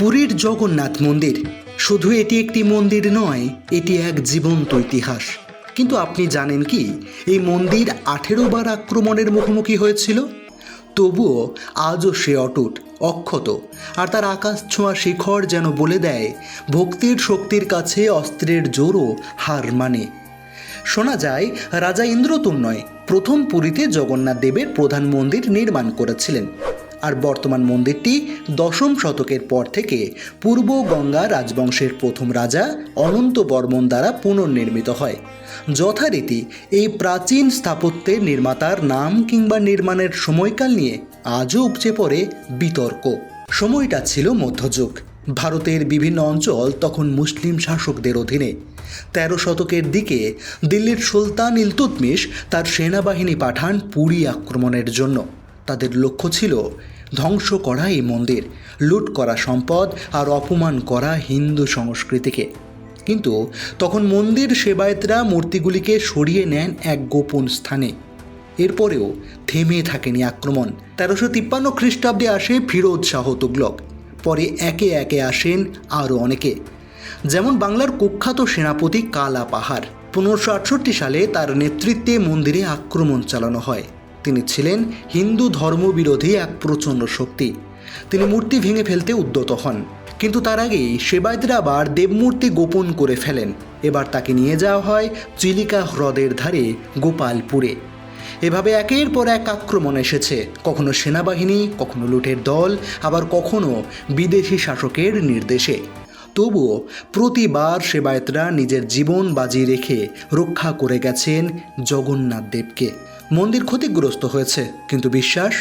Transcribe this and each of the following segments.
পুরীর জগন্নাথ মন্দির। শুধু এটি একটি মন্দির নয়, এটি এক জীবন্ত ইতিহাস। কিন্তু আপনি জানেন কি, এই মন্দির আঠেরো বার আক্রমণের মুখোমুখি হয়েছিল? তবুও আজও সে অটুট, অক্ষত, আর তার আকাশ ছোঁয়া শিখর যেন বলে দেয়, ভক্তির শক্তির কাছে অস্ত্রের জোরও হার মানে। শোনা যায়, রাজা ইন্দ্রতুম্নয় প্রথম পুরীতে জগন্নাথ দেবের প্রধান মন্দির নির্মাণ করেছিলেন। আর বর্তমান মন্দিরটি দশম শতকের পর থেকে পূর্ব গঙ্গা রাজবংশের প্রথম রাজা অনন্ত বর্মন দ্বারা পুনর্নির্মিত হয়। যথারীতি এই প্রাচীন স্থাপত্যের নির্মাতার নাম কিংবা নির্মাণের সময়কাল নিয়ে আজও উপচে পড়ে বিতর্ক। সময়টা ছিল মধ্যযুগ। ভারতের বিভিন্ন অঞ্চল তখন মুসলিম শাসকদের অধীনে। তেরো শতকের দিকে দিল্লির সুলতান ইলতুতমিশ তার সেনাবাহিনী পাঠান পুরী আক্রমণের জন্য। তাদের লক্ষ্য ছিল ধ্বংস করা এই মন্দির, লুট করা সম্পদ আর অপমান করা হিন্দু সংস্কৃতিকে। কিন্তু তখন মন্দির সেবায়েতরা মূর্তিগুলিকে সরিয়ে নেন এক গোপন স্থানে। এরপরেও থেমে থাকেনি আক্রমণ। তেরোশো তিপ্পান্ন খ্রিস্টাব্দে আসে ফিরোজ শাহ তুগলক। পরে একে একে আসেন আরও অনেকে। যেমন বাংলার কুখ্যাত সেনাপতি কালা পাহাড়। পনেরোশো আটষট্টি সালে তার নেতৃত্বে মন্দিরে আক্রমণ চালানো হয়। তিনি ছিলেন হিন্দু ধর্মবিরোধী এক প্রচণ্ড শক্তি। তিনি মূর্তি ভেঙে ফেলতে উদ্যত হন। কিন্তু তার আগেই সেবায়তরা আবার দেবমূর্তি গোপন করে ফেলেন। এবার তাকে নিয়ে যাওয়া হয় চিলিকা হ্রদের ধারে গোপালপুরে। এভাবে একের পর এক আক্রমণ এসেছে। কখনো সেনাবাহিনী, কখনো লুটের দল, আবার কখনো বিদেশি শাসকের নির্দেশে। তবুও প্রতিবার সেবায়তরা নিজের জীবন বাজি রেখে রক্ষা করে গেছেন জগন্নাথ দেবকে মন্দির ক্ষতিগ্রস্ত হয়েছে, কিন্তু বিশ্বাস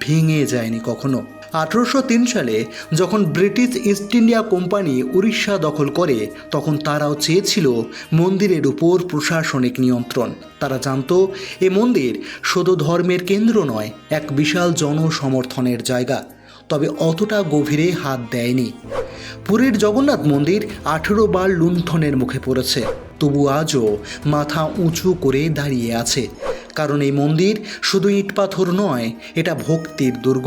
ভেঙে যায়নি কখনো। আঠারোশো তিন সালে যখন British East India company Orissa দখল করে, তখন তারাও চেয়েছিল মন্দিরের উপর প্রশাসনিক নিয়ন্ত্রণ। তারা জানতো, এ মন্দির শুধু ধর্মের কেন্দ্র নয়, এক বিশাল জনসমর্থনের জায়গা। তবে অতটা গভীরে হাত দেয়নি। পুরীর জগন্নাথ মন্দির আঠেরো বার লুণ্ঠনের মুখে পড়েছে। তবু আজও মাথা উঁচু করে দাঁড়িয়ে আছে। কারণ এই মন্দির শুধু ইট পাথর নয়, এটা ভক্তির দুর্গ,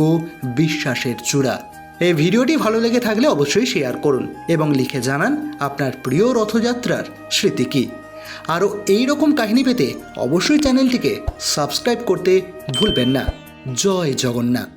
বিশ্বাসের চূড়া। এই ভিডিওটি ভালো লেগে থাকলে অবশ্যই শেয়ার করুন এবং লিখে জানান আপনার প্রিয় রথযাত্রার স্মৃতি কী। আরও এই রকম কাহিনী পেতে অবশ্যই চ্যানেলটিকে সাবস্ক্রাইব করতে ভুলবেন না। জয় জগন্নাথ।